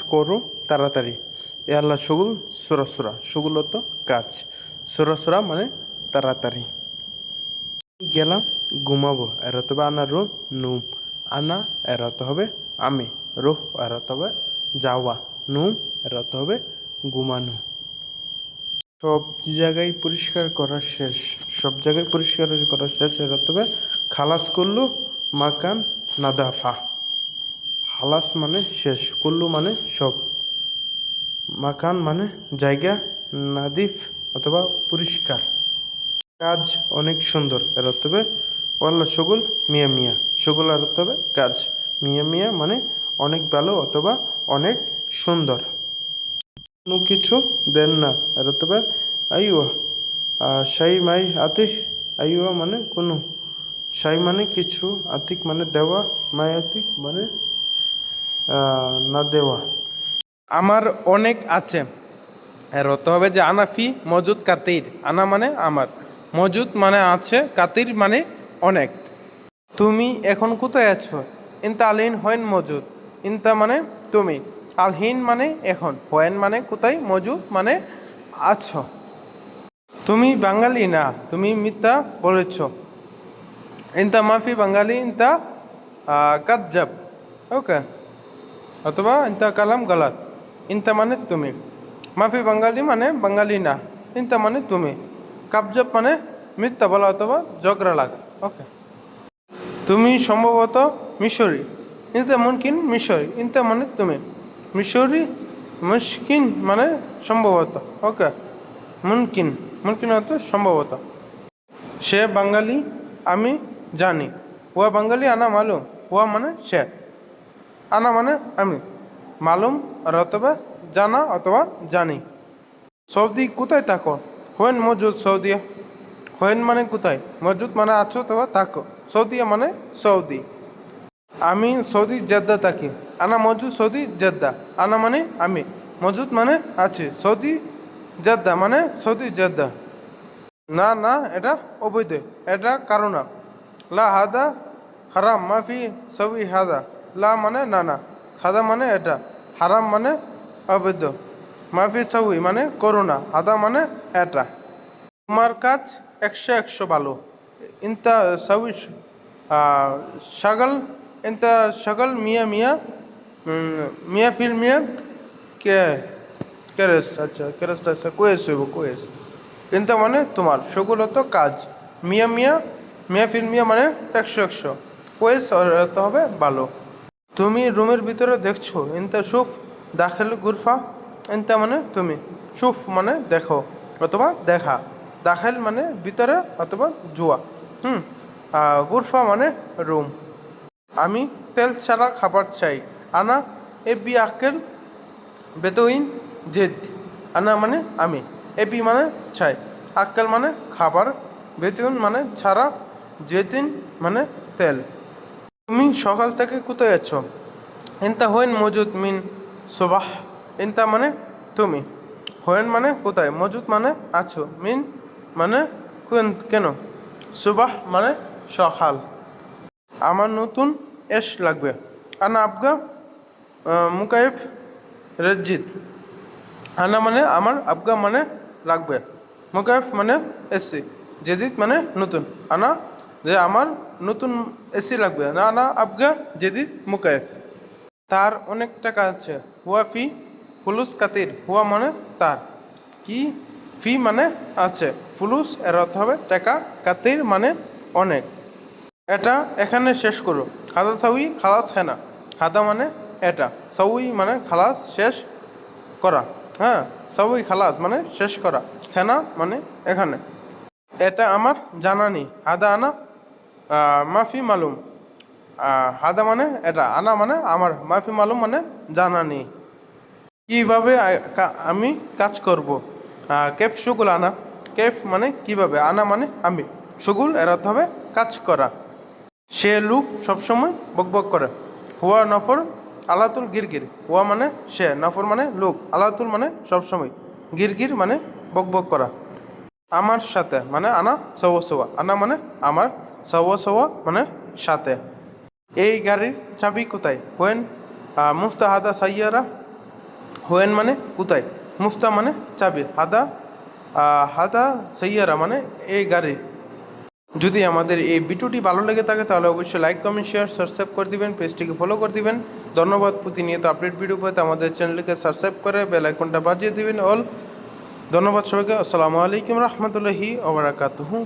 করো তাড়াতাড়ি। এ আল্লাহ সগুল সুরাসুরা সগুল তো কাজ। সুরাসুরা মানে তাড়াতাড়ি। গেলাম, ঘুমাবো এর হতে হবে আনা রো নুম। আনা এর হতে হবে আমি। রোহ এর হতে হবে যাওয়া। নুম এর হতে হবে ঘুমানো। সব জায়গায় পরিষ্কার করা শেষ। সব জায়গায় পরিষ্কার করা শেষ এর হতে হবে খালাস করল, মাকান, নাদাফা। হালাস মানে শেষ, কুল্লু মানে সব। মাকান মানে জায়গা, নাদিফ অথবা পরিষ্কার। কাজ অনেক সুন্দর, এর অর্থ হবে ওয়াল্লা সগুল মিয়া মিয়া। সগুল আর অর্থ হবে কাজ। মিয়া মিয়া মানে অনেক ভালো অথবা অনেক সুন্দর। কোনো কিছু দেন না, এর অর্থ হবে আইওয়া সাই মাই আতিক আইওয়া মানে কোনো। সাই মানে কিছু, আতিক মানে দেওয়া, মাই আতিক মানে না দেওয়া। আমার অনেক আছে। এর অর্থ হবে যে আনাফি মজুদ কাতির। আনা মানে আমার। মজুদ মানে আছে, কাতির মানে অনেক। তুমি এখন কোথায় আছো? ইনতা আলহীন হয়েন মজুদ। ইনতা মানে তুমি। আলহিন মানে এখন। হয়েন মানে কোথায়? মজুদ মানে আছো। তুমি বাঙালি না, তুমি মিথ্যা বলেছ। ইনতা মাফি বাঙালি ইনতা কাজ্জাব। ওকে। অথবা ইন্তা কালাম গালাত। ইনতা মানে তুমি। মাফি বাঙালি মানে বাঙালি না। ইনতা মানে তুমি। কাবজব মানে মিথ্যা বলা অথবা ঝগড়া লাগা। ওকে তুমি সম্ভবত মিশরি। ইনতা মুনকিন মিশরি। ইন্তা মানে তুমি। মিশরি মুশকিন মানে সম্ভবত। ওকে মুনকিন মুনকিন অর্থ সম্ভবত। সে বাঙালি আমি জানি। ওয়া বাঙালি আনা মালুম। ওয়া মানে সে। আনা মানে আমি। মালুম অথবা জানা অথবা জানি। সৌদি কোথায় থাকো? হোয়েন মজুদ সৌদিয়া। হোয়েন মানে কোথায়? মজুদ মানে আছো অথবা থাকো। সৌদিয়া মানে সৌদি। আমি সৌদি জেদ্দা থাকি। আনা মজুদ সৌদি জেদ্দা। আনা মানে আমি। মজুদ মানে আছে। সৌদি জেদ্দা মানে সৌদি জেদ্দা। না না, এটা অবৈধ। এটা কারণ লা হাদা হারাম মাফি সবই হাদা। লা মানে না না। হাদা মানে এটা। হারাম মানে অবৈধ। মাফি সবই মানে করোনা হাদা মানে এটা। তোমার কাজ একশো একশো ভালো। ইনতা সবই সাগল, ইনতা সাগল মিয়া মিয়া মিয়া ফিল মিয়া, কে, কেরেস আচ্ছা কেরেসটা আচ্ছা কোয়েস হইব, কোয়েস। কিন্তু মানে তোমার সেগুলো তো কাজ। মিয়া মিয়া মিয়া ফিল মিয়া মানে একশো একশো। কোয়েস হবে ভালো। তুমি রুমের ভিতরে দেখছ ইনতা সুফ দাখেল গুরফা ইনতা মানে তুমি। সুফ মানে দেখো অথবা দেখা। দাখেল মানে ভিতরে অথবা জুয়া। হুম গুরফা মানে রুম। আমি তেল ছাড়া খাবার চাই। আনা এ বি আকেল বেতইন জেদ। আনা মানে আমি এপি মানে চাই। আক্কাল মানে খাবার বেতুন মানে ছাড়া জেতিন মানে তেল। তুমি সকাল থেকে কোথায় আছো? এনতা হইন মজুদ মিন সোবাহ। এনতা মানে তুমি। হয়েন মানে কোথায়? মজুদ মানে আছো। মিন মানে কোন- সুবাহ মানে সকাল। আমার নতুন এস লাগবে। আনা আবগা মুকাইফ রজ্জিত আনা মানে আমার, আবগা মানে লাগবে। মুকাইফ মানে এসি জেদিদ মানে নতুন। আনা যে আমার নতুন এসি লাগবে। না না, আবগা জেদিদ মুকাইফ তার অনেক টাকা আছে। হুয়া ফি ফুলুস কাতির। হুয়া মানে তার। কি? ফি মানে আছে। ফুলুস এর অর্থ হবে। টাকা কাতির মানে অনেক। এটা এখানে শেষ করো। হাদা সাউই খালাস হেনা হাদা মানে এটা। সাউই মানে খালাস, শেষ করা। হ্যাঁ সাউই খালাস মানে শেষ করা। হেনা মানে এখানে। এটা আমার জানা নেই। হাদা আনা মাফি মালুম। হাদা মানে এটা, আনা মানে আমার। মাফি মালুম মানে জানা নেই। কীভাবে আমি কাজ করব? কেফ সুগুল আনা। কেফ মানে কীভাবে? আনা মানে আমি। সুগুল এর অর্থ হবে কাজ করা। সে লোক সবসময় বকবক করে। হুয়া নফর আলাতুল গিরগির। হুয়া মানে সে, নফর মানে লোক। আলাতুল মানে সবসময়। গিরগির মানে বকবক করা। আমার সাথে মানে আনা সৌ সৌয়া আনা মানে আমার সৌ সৌয়া মানে সাথে। এই গাড়ির চাবি কোথায়? হোয়েন মুফতা হাদা সাইয়ারা? হোয়েন মানে কোথায়? মুফতা মানে চাবি। হাদা হাদা সাইয়ারা মানে এই গাড়ি। যদি আমাদের এই ভিডিওটি ভালো লেগে থাকে, তাহলে অবশ্যই লাইক কমেন্ট শেয়ার সাবস্ক্রাইব করে দিবেন, পেজটিকে ফলো করে দিবেন। ধন্যবাদ প্রতিনিয়ত আপডেট ভিডিও পেতে আমাদের চ্যানেলকে সাবস্ক্রাইব করে বেল আইকনটা বাজিয়ে দিবেন। অল ধন্যবাদ সবাইকে। আসসালামু আলাইকুম রহমতুল্লাহি ওবরাকাতুহু